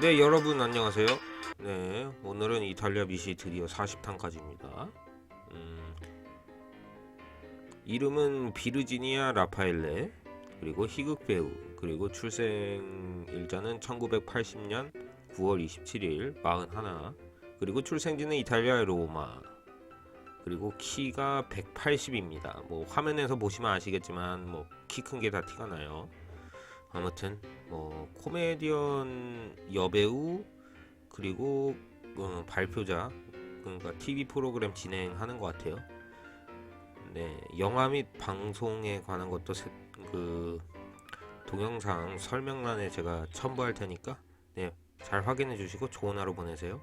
네 여러분 안녕하세요. 네 오늘은 이탈리아 미시 드디어 40탄까지입니다. 음, 이름은 비르지니아 라파엘레 그리고 희극 배우 그리고 출생 일자는 1980년 9월 27일 41 그리고 출생지는 이탈리아 로마 그리고 키가 180입니다. 뭐 화면에서 보시면 아시겠지만 뭐 키 큰 게 다 티가 나요 아무튼 뭐 코미디언 여배우 그리고 어, 발표자 그러니까 TV 프로그램 진행하는 것 같아요. 네, 영화 및 방송에 관한 것도 세- 그 동영상 설명란에 제가 첨부할 테니까 네, 잘 확인해 주시고 좋은 하루 보내세요.